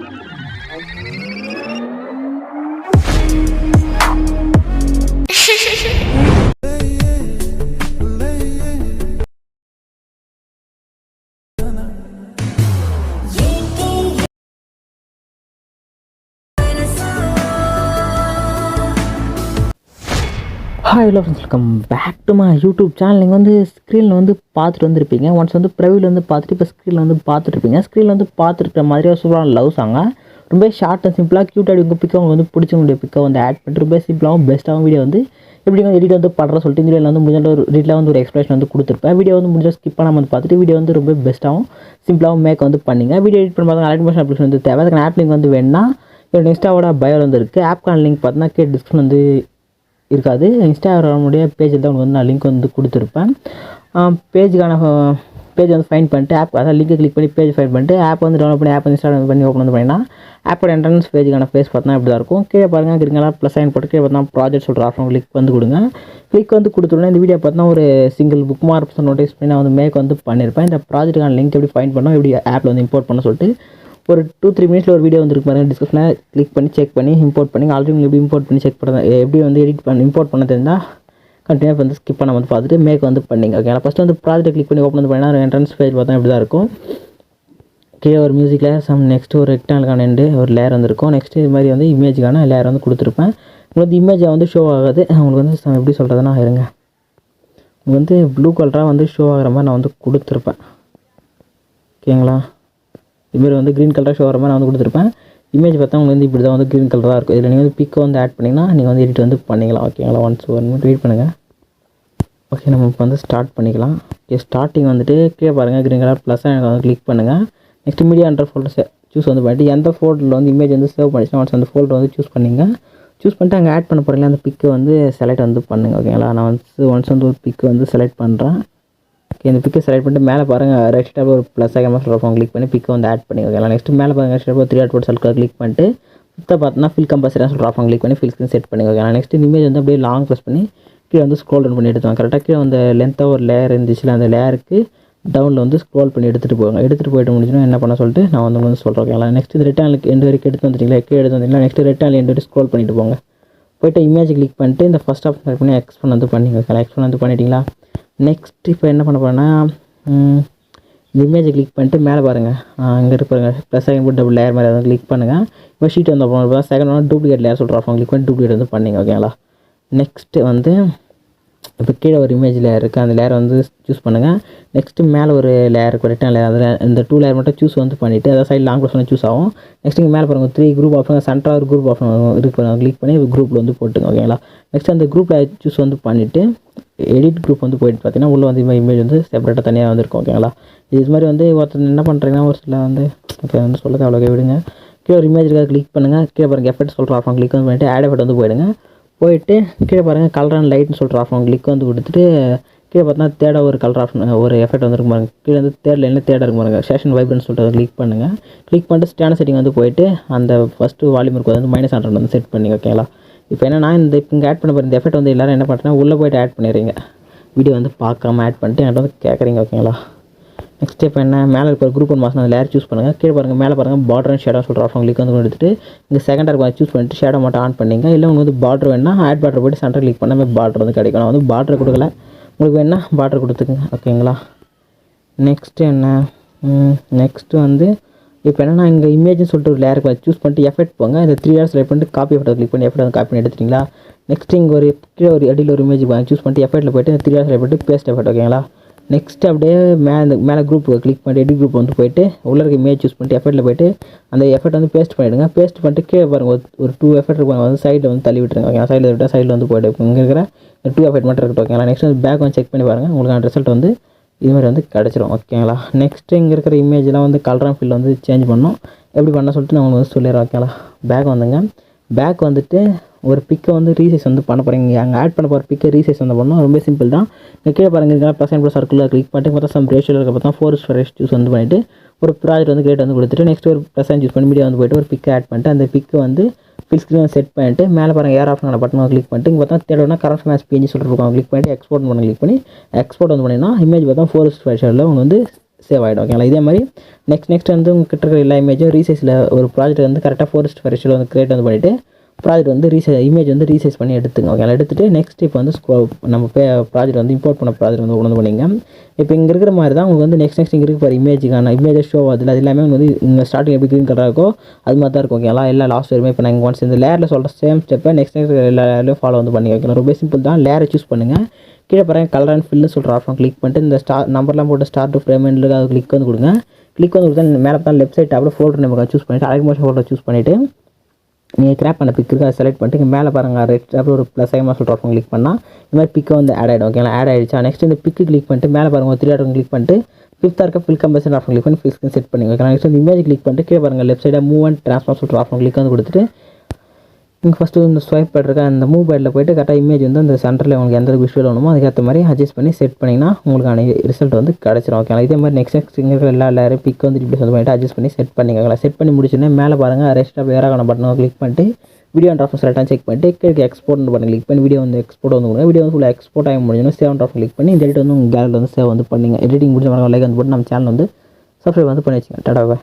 Música hi hello friends welcome back to my YouTube channel நீங்கள் வந்து ஸ்க்ரீனில் வந்து பார்த்துட்டு வந்திருப்பீங்க. ஒன்ஸ் வந்து ப்ரைவில் வந்து பார்த்துட்டு இப்போ ஸ்க்ரீனில் வந்து பார்த்துட்ருப்பீங்க ஸ்க்ரீனில் வந்து பார்த்துருக்க மாதிரி சூப்பரான லவ் சாங்க ரொம்ப ஷார்ட் அண்ட் சிம்பிளாக க்யூட்டாக உங்கள் பிக்கை உங்களுக்கு வந்து பிடிச்சவங்களுடைய பிக்கை வந்து ஆட் பண்ணிட்டு ரொம்ப சிம்பிளாகவும் பெஸ்ட்டாகவும் வீடியோ வந்து எப்படி வந்து எடிட் வந்து பண்ணுற சொல்லிட்டு இந்த வீடியோவில் வந்து முடிஞ்ச ஒரு ரீட்டில் வந்து ஒரு எக்ஸ்பிரஷன் வந்து கொடுத்துருப்பேன். வீடியோ வந்து முடிஞ்ச ஸ்கிப் பண்ணாமல் வந்து பார்த்துட்டு வீடியோ வந்து ரொம்ப பெஸ்ட்டாகவும் சிம்பிளாகவும் மேக் வந்து பண்ணிங்க. வீடியோ எடிட் பண்ணும்போது அலைட்மேஷன் அப்ளிகேஷன் வந்து தேவை. அதுக்கு ஆப் லிங்க் வந்து வேணுன்னா என்னோட இன்ஸ்டாவோட பயோ வந்து இருக்குது ஆப்கான லிங்க் பார்த்தீங்கன்னா கே டிஸ்கிரிப்ஷன் வந்து இருக்காது. இன்ஸ்டாகிராமுடைய பேஜில் தான் உங்களுக்கு வந்து நான் லிங்க் வந்து கொடுத்துருப்பேன். பேஜுக்கான பேஜ் வந்து ஃபைன் பண்ணிட்டு ஆப் அதாவது லிங்கை கிளிக் பண்ணி பேஜ் ஃபைன் பண்ணிட்டு ஆப் வந்து டவுன்லோட் பண்ணி ஆப் வந்து இன்ஸ்டால் பண்ணி ஓப்பன் வந்து பண்ணிங்கன்னா ஆப்போட என்ட்ரன்ஸ் பேஜுக்கான ஃபேஸ் பார்த்தா இப்படி தான் இருக்கும். கீழே பாருங்கள் கிரிங்கெல்லாம் ப்ளஸ் சைன் போட்டு கீழே பார்த்தா ப்ராஜெக்ட் சொல்கிற ஆப்ஷன் கிளிக் வந்து கொடுங்க. கிளிக் வந்து கொடுத்துருந்தேன் இந்த வீடியோ பார்த்தா ஒரு சிங்கிள் புக் மார்க் நோட்டீஸ் பண்ணி நான் வந்து மேக் வந்து பண்ணியிருப்பேன் இந்த ப்ராஜெக்ட்டுக்கான லிங்க் எப்படி ஃபைன் பண்ணோம் எப்படி ஆப்பில் வந்து இம்போர்ட் பண்ண சொல்லிட்டு ஒரு டூ த்ரீ மினிட்ஸில் ஒரு வீடியோ வந்துருக்கு பாருங்கள் டிஸ்கிரிப்ஷனில் கிளிக் பண்ணி செக் பண்ணி இம்போர்ட் பண்ணி ஆல்ரெடி உங்களுக்கு எப்படி இம்போர்ட் பண்ணி செக் பண்ண எப்படி வந்து எடிட் பண்ணி இம்போர்ட் பண்ண தெரிந்தால் கண்டினியூ வந்து ஸ்கிப் பண்ண வந்து பார்த்துட்டு மேக் வந்து பண்ணிங்க. ஓகேங்களா ஃபஸ்ட்டு வந்து ப்ராஜெக்ட் கிளிக் பண்ணி ஓப்பன் வந்து பண்ணினா என்ட்ரன்ஸ் பேஜ் பார்த்தா இப்படி தான் இருக்கும். கீழே ஒரு மியூசிக்கில் சம் நெக்ஸ்ட் ஒரு ரெக்டானுக்கான எண்டு ஒரு லேயர் வந்துருக்கும். நெக்ஸ்ட் இது மாதிரி வந்து இமேஜுக்கான லேயர் வந்து கொடுத்துருப்பேன். உங்களுக்கு வந்து இமேஜை வந்து ஷோ ஆகாது. உங்களுக்கு வந்து சம் எப்படி சொல்கிறதுனா இருங்க. உங்களுக்கு வந்து ப்ளூ கலராக வந்து ஷோ ஆகிற மாதிரி நான் வந்து கொடுத்துருப்பேன். ஓகேங்களா இதுமாரி வந்து க்ரீன் கலராக ஷோ ஆகிற மாதிரி நான் வந்து கொடுத்துருப்பேன். இமேஜ் பார்த்தா உங்களுக்கு வந்து இப்படி தான் வந்து க்ரீன் கலராக இருக்கும். இதில் நீங்கள் வந்து பிக்கை வந்து ஆட் பண்ணிங்கன்னா நீங்கள் வந்து எடிட் வந்து பண்ணிக்கலாம் ஓகேங்களா ஒன்ஸ் ஒன் மினிட் வெயிட் பண்ணுங்கள் ஓகே நம்ம இப்போ வந்து ஸ்டார்ட் பண்ணிக்கலாம். ஓகே ஸ்டார்டிங் வந்துட்டு கீழே பாருங்கள் க்ரீன் கலர் ப்ளஸ்ஸாக எனக்கு வந்து கிளிக் பண்ணுங்கள் next media under folder choose வந்து பண்ணிட்டு எந்த ஃபோல்டரில் வந்து இமேஜ் வந்து சேவ் பண்ணிச்சுன்னா ஒன்ஸ் அந்த ஃபோல்டர் வந்து சூஸ் பண்ணிங்க. சூஸ் பண்ணிட்டு அங்கே ஆட் பண்ண போகிறீங்களா அந்த பிக்கை வந்து செலக்ட் வந்து பண்ணுங்கள் ஓகேங்களா நான் வந்து ஒன்ஸ் வந்து ஒரு பிக்கு வந்து செலக்ட் பண்ணுறேன் ஓகே இந்த பிக்கை செலக்ட் பண்ணிட்டு மேலே பாருங்கள் ரைட் டாப் ஒரு ப்ளஸ் ஆகாமல் சொல்கிறோம் கிளிக் பண்ணி பிக்கை வந்து ஆட் பண்ணி ஓகேங்களா நெக்ஸ்ட் மேலே பாருங்கள் ரைட் த்ரீ ஆட் போட்டு சல்கா கிளிக் பண்ணிட்டு ஃபிஃப்த்தை பார்த்தோன்னா ஃபில் கம்பல்சரி சொல்கிறோம் கிளிக் பண்ணி ஃபில் ஸ்க்ரீன் செட் பண்ணி ஓகேங்களா நெக்ஸ்ட் இமேஜ் வந்து அப்படியே லாங் ப்ரெஸ் பண்ணி கீழே வந்து ஸ்க்ரோல் டவுன் பண்ணி எடுத்துவாங்க கரெக்டாக கீழே அந்த லென்த்தாக ஒரு லேயர் இருந்துச்சுல அந்த லேயருக்கு டவுனில் வந்து ஸ்க்ரோல் பண்ணி எடுத்துகிட்டு போவாங்க எடுத்துகிட்டு போயிட்டு முடிஞ்சுன்னா என்ன பண்ண சொல்லிட்டு நான் வந்து வந்து சொல்கிறேன் ஓகேங்களா நெக்ஸ்ட் இந்த ரிட்டர்னுக்கு எண்டு வரைக்கும் எடுத்து வந்துட்டீங்களா? கீழே எடுத்து வந்தீங்களா? நெக்ஸ்ட் ரிட்டர்ன் எண்டு வரைக்கும் ஸ்க்ரோல் பண்ணிட்டு போங்க. போய்ட்டு இமேஜ் கிளிக் பண்ணிட்டு இந்த ஃபஸ்ட் ஆப்ஷன் பண்ணி எக்ஸ்பன் வந்து பண்ணிங்க ஓகேங்களா எக்ஸ்பன் வந்து பண்ணிட்டீங்களா? நெக்ஸ்ட் இப்போ என்ன பண்ண போகிறேன்னா இந்த இமேஜை கிளிக் பண்ணிட்டு மேலே பாருங்கள் இங்கே இருப்பாருங்க ப்ளஸ் செகண்ட் போட்டு டபுள் லேயர் மாதிரி அதை கிளிக் பண்ணுங்கள் இப்போ ஷீட் வந்து அப்புறம் செகண்ட் ஒன்று டூப்ளிகேட் லேயர் சொல்கிறோம் அப்போ கிளிக் பண்ணி டூப்ளிகேட் வந்து பண்ணிங்க ஓகேங்களா நெக்ஸ்ட்டு வந்து இப்போ கீழே ஒரு இமேஜ் லேயர் இருக்குது அந்த லேயர் வந்து சூஸ் பண்ணுங்கள் நெக்ஸ்ட்டு மேலே ஒரு லேயர் இருக்குது ரிட்டன் லேயர் அதில் இந்த டூ லேயர் மட்டும் சூஸ் வந்து பண்ணிவிட்டு அதாவது சைடு லாங் ப்ரெஸ் சூஸ் ஆகும். நெக்ஸ்ட் இங்கே மேலே பாருங்கள் த்ரீ குரூப் ஆப்ஷன் சென்டராக ஒரு குரூப் ஆப்ஷன் இருக்கு கிளிக் பண்ணி குரூப்பில் வந்து போட்டுங்க ஓகேங்களா நெக்ஸ்ட் அந்த குரூப்பில் சூஸ் வந்து பண்ணிவிட்டு எடிட் குரூப் வந்து போயிட்டு பார்த்தீங்கன்னா உள்ளே வந்து இமேஜ் வந்து செப்பரேட்டாக தனியாக வந்துருக்கும் ஓகேங்களா இது மாதிரி வந்து ஒருத்தர் என்ன பண்ணுறீங்கன்னா ஒரு சில வந்து ஓகே வந்து சொல்ல அவ்வளோக்கே விடுங்க. கீழே ஒரு இமேஜ் இருக்காது கிளிக் பண்ணுங்கள் கீழே பாருங்கள் எஃபெக்ட் சொல்கிற ஆஃபம் கிளிக் வந்து பண்ணிவிட்டு ஆட் எஃபெக்ட் வந்து போயிடுங்க. போயிட்டு கீழே பாருங்கள் கலர் அண்ட் லைட்னு சொல்கிற ஆஃபம் கிளிக் வந்து கொடுத்துட்டு கீழே பார்த்தீங்கன்னா தேட ஒரு கலர் ஆப்ஷன் ஒரு எஃபெக்ட் வந்துருக்கு பாருங்க. கீழே வந்து தேர்ட் என்ன தேட இருக்கு பாருங்க. சேஷன் வைப்ரன்ஸ் சொல்லிட்டு கிளிக் பண்ணுங்கள் கிளிக் பண்ணிட்டு ஸ்டாண்ட் செட்டிங் வந்து போயிட்டு அந்த ஃபஸ்ட்டு வால்யூம் இருக்கும் வந்து மைனஸ் ஹண்ட்ரட் வந்து செட் பண்ணி ஓகேங்களா இப்போ என்னன்னா இந்த இப்போ இங்கே ஆட் பண்ண போகிற இந்த எஃபெக்ட் வந்து எல்லோரும் என்ன பண்ணுறேன்னா உள்ளே போய்ட்டு ஆட் பண்ணிடுறீங்க. வீடியோ வந்து பார்க்காம ஆட் பண்ணிட்டு என்கிட்ட வந்து கேட்குறீங்க ஓகேங்களா நெக்ஸ்ட் இப்போ என்ன? மேலே இருக்கிற குரூப் ஒன் மாதம் அந்த லேயர் சூஸ் பண்ணுங்கள் கீழே பாருங்கள் மேலே பாருங்கள் பார்டர் அண்ட் ஷேடோ சொல்கிற ஆப்ஷன் கிளிக் வந்து எடுத்துட்டு இங்கே செகண்டாக இருக்கும் சூஸ் பண்ணிட்டு ஷேடோ மட்டும் ஆன் பண்ணிங்க. இல்லை உங்களுக்கு வந்து பார்டர் வேணால் ஆட் பார்டர் போய்ட்டு சென்டர் கிளிக் பண்ணால் பார்டர் வந்து கிடைக்கும். நான் வந்து பார்டர் கொடுக்கல. உங்களுக்கு வேணால் பார்டர் கொடுத்துக்குங்க. ஓகேங்களா நெக்ஸ்ட்டு என்ன? நெக்ஸ்ட்டு வந்து இப்போ என்னன்னா இங்கே இமேஜ்னு சொல்லிட்டு ஒரு லேயர் சூஸ் பண்ணிட்டு எஃபெக்ட் போங்க. இந்த த்ரீ ஹவர்ஸ் லைட் பண்ணிட்டு காப்பி எஃபெக்ட் கிளிக் பண்ணி எஃபெக்ட் வந்து காப்பி பண்ணி எடுத்துட்டிங்களா? நெக்ஸ்ட் இங்கே ஒரு கீழே ஒரு அடியில் ஒரு இமேஜ் சூஸ் பண்ணிட்டு எஃபெக்ட்டில் போய்ட்டு த்ரீ ஹவர்ஸ் லைட் பண்ணிட்டு பேஸ்ட் எஃபெக்ட் ஓகேங்களா நெக்ஸ்ட் அப்படியே மேலே மேலே குரூப் கிளிக் பண்ணிட்டு எடிட் குரூப் வந்து போயிட்டு உள்ள இருக்க இமேஜ் சூஸ் பண்ணிட்டு எஃபெக்ட்டில் போயிட்டு அந்த எஃபெக்ட் வந்து பேஸ்ட் பண்ணிவிடுங்க பேஸ்ட் பண்ணிட்டு கீழே பாருங்கள் ஒரு டூ எஃபெக்ட் இருப்பாங்க வந்து சைடில் வந்து தள்ளி விட்டுருங்க ஓகே சைடில் விட்டால் சைடில் வந்து போய்ட்டு இங்கே இருக்கிற டூ எஃபர்ட் மட்டும் இருக்கட்டும் ஓகேங்களா நெக்ஸ்ட் வந்து பேக் வந்து செக் பண்ணி பாருங்கள் உங்களுக்கான ரிசல்ட் வந்து இது மாதிரி வந்து கிடச்சிரும் ஓகேங்களா நெக்ஸ்ட்டு இங்கே இருக்கிற இமேஜ்லாம் வந்து கலர் அண்ட் வந்து சேஞ்ச் பண்ணணும். எப்படி பண்ண சொல்லிட்டு நான் உங்களுக்கு வந்து சொல்லிடுறேன் ஓகேங்களா பேக் வந்துங்க. பேக் வந்துட்டு ஒரு பிக்கை வந்து ரீசைஸ் வந்து பண்ண போகிறீங்க அங்கே ஆட் பண்ண போகிற பிக்கை ரீசைஸ் வந்து பண்ணணும். ரொம்ப சிம்பிள் தான். கீழே பாருங்க இருக்கா ப்ளஸ் அண்ட் ப்ளஸ் சர்க்கிளில் கிளிக் பண்ணிட்டு பார்த்தா சம் ரேஷியோவில் இருக்க பார்த்தா ஃபோர் ஸ்டோரேஜ் சூஸ் வந்து பண்ணிவிட்டு ஒரு ப்ராஜெக்ட் வந்து கிரியேட் வந்து கொடுத்துட்டு நெக்ஸ்ட் ஒரு ப்ளஸ் யூஸ் பண்ணி மீடியா வந்து போயிட்டு ஒரு பிக்கை ஆட் பண்ணிட்டு அந்த பிக்கை வந்து ஃபில் ஸ்க்ரீன் செட் பண்ணிட்டு மேலே பாருங்கள் ஏர் ஆப்ஷன் பட்டன் கிளிக் பண்ணிட்டு இங்கே பார்த்தா தேடனா கரண்ட் மேட்ச் பேஜ் சொல்லிட்டு இருக்கோம். கிளிக் பண்ணிட்டு எக்ஸ்போர்ட் பண்ணி கிளிக் பண்ணி எக்ஸ்போர்ட் வந்து பண்ணிங்கன்னா இமேஜ் பார்த்தா ஃபோர் ஸ்பெஷலில் உங்களுக்கு வந்து சேவ் ஆகிடும் ஓகேங்களா இதே மாதிரி நெக்ஸ்ட் நெக்ஸ்ட் வந்து உங்கள் கிட்ட இருக்கிற எல்லா இமேஜும் ரீசைஸில் ஒரு ப்ராஜெக்ட் வந்து கரெக்டாக ஃபோரஸ்ட் ஃபரிஷில் வந்து கிரியேட் வந்து பண்ணிவிட்டு ப்ராஜெக்ட் வந்து ரீசை இமேஜ் வந்து ரீசைஸ் பண்ணி எடுத்துங்க ஓகேங்களா எடுத்துகிட்டு நெக்ஸ்ட் இப்போ வந்து ஸ்கோ நம்ம பே ப்ராஜெக்ட் வந்து இம்போர்ட் பண்ண ப்ராஜெக்ட் வந்து கொண்டு வந்து பண்ணிங்க. இப்போ இங்கே இருக்கிற மாதிரி தான் உங்களுக்கு வந்து நெக்ஸ்ட் நெக்ஸ்ட் இங்கே இருக்கிற இமேஜுக்கான இமேஜ் ஷோ அதில் அது எல்லாமே வந்து இங்கே ஸ்டார்டிங் எப்படி க்ரீன் கலராக இருக்கோ அது மாதிரி தான் இருக்கும் ஓகேங்களா எல்லா லாஸ்ட் வரையுமே இப்போ நாங்கள் ஒன்ஸ் இந்த லேயரில் சொல்கிற சேம் ஸ்டெப்பை நெக்ஸ்ட் நெக்ஸ்ட் எல்லா லேயர்லையும் ஃபாலோ வந்து பண்ணி ஓகேங்களா ரொம்ப சிம்பிள் தான். லேயரை சூஸ் பண்ணுங்கள் கீழே பாருங்க கலர் அண்ட் ஃபில்னு சொல்கிற ஆப்ஷன் கிளிக் பண்ணிட்டு இந்த ஸ்டார் நம்பர்லாம் போட்டு ஸ்டார் டு ஃப்ரேம் அது கிளிக் வந்து கொடுங்க. கிளிக் வந்து கொடுத்தா மேலே தான் லெஃப்ட் சைட் டேப்பில் ஃபோல்டர் நம்ம சூஸ் பண்ணிவிட்டு அரைக்கு மோஷன் ஃபோல்டர் சூஸ் பண்ணிவிட்டு நீங்கள் கிராப் பண்ண பிக் இருக்கா செலக்ட் பண்ணிட்டு இங்கே மேலே பாருங்கள் ரெட் டேப்பில் ஒரு ப்ளஸ் ஐமா சொல்கிற ஆப்ஷன் கிளிக் பண்ணால் இந்த மாதிரி பிக்கை வந்து ஆட் ஆகிடும் ஓகேங்களா ஆட் ஆகிடுச்சா நெக்ஸ்ட் இந்த பிக்கு கிளிக் பண்ணிட்டு மேலே பாருங்கள் ஒரு த்ரீ ஆட்டம் கிளிக் பண்ணிட்டு ஃபிஃப்த்தாக இருக்க ஃபில் கம்பேசன் ஆப்ஷன் கிளிக் பண்ணி ஃபில் ஸ்கிரீன் செட் பண்ணி ஓகேங்களா நெக்ஸ்ட் இந்த இமேஜ் கிளிக் பண்ணிட்டு கீழே பாருங்கள் லெஃப்ட் சைடாக மூவ் அண்ட் ட்ரான்ஸ்ஃபார் சொல்கிற ஆப்ஷன் கிளிக் வந்து கொடுத்துட்டு நீங்கள் ஃபஸ்ட்டு இந்த ஸ்வைப் இருக்க அந்த மூவ் பேடில் போயிட்டு கரெக்டாக இமேஜ் வந்து அந்த சென்டரில் உங்களுக்கு எந்த விஷுவல் வேணுமோ அதுக்கேற்ற மாதிரி அட்ஜஸ்ட் பண்ணி செட் பண்ணிங்கன்னா உங்களுக்கான ரிசல்ட் வந்து கிடச்சிரும். ஓகேங்களா இதே மாதிரி நெக்ஸ்ட் நெக்ஸ்ட் இங்கே எல்லா எல்லாரும் பிக் வந்து இப்படி வந்து பண்ணிட்டு அட்ஜஸ்ட் பண்ணி செட் பண்ணிக்கோங்களா செட் பண்ணி முடிச்சோன்னே மேலே பாருங்கள் ரெஸ்ட் ஆஃப் ஏராகான பட்டனை கிளிக் பண்ணிட்டு வீடியோ அண்ட் ஆஃபர் செலக்டாக செக் பண்ணிட்டு கீழே எக்ஸ்போர்ட் பண்ணி கிளிக் பண்ணி வீடியோ வந்து எக்ஸ்போர்ட் வந்து கொடுங்க. வீடியோ வந்து ஃபுல்லாக எக்ஸ்போர்ட் ஆகி முடிஞ்சோன்னா சேவ் அண்ட் ஆஃப் கிளிக் பண்ணி இந்த எடிட் வந்து உங்கள் கேலரியில் வந்து சேவ் வந்து பண்ணிங்க. எடிட்டிங் முடிஞ்ச மாதிரி லைக் வந்து போட்டு நம்ம சேனல் வந்து சப்ஸ்கிரைப் வந்து பண்ணி வச்சுக்கோங்க. டாடா.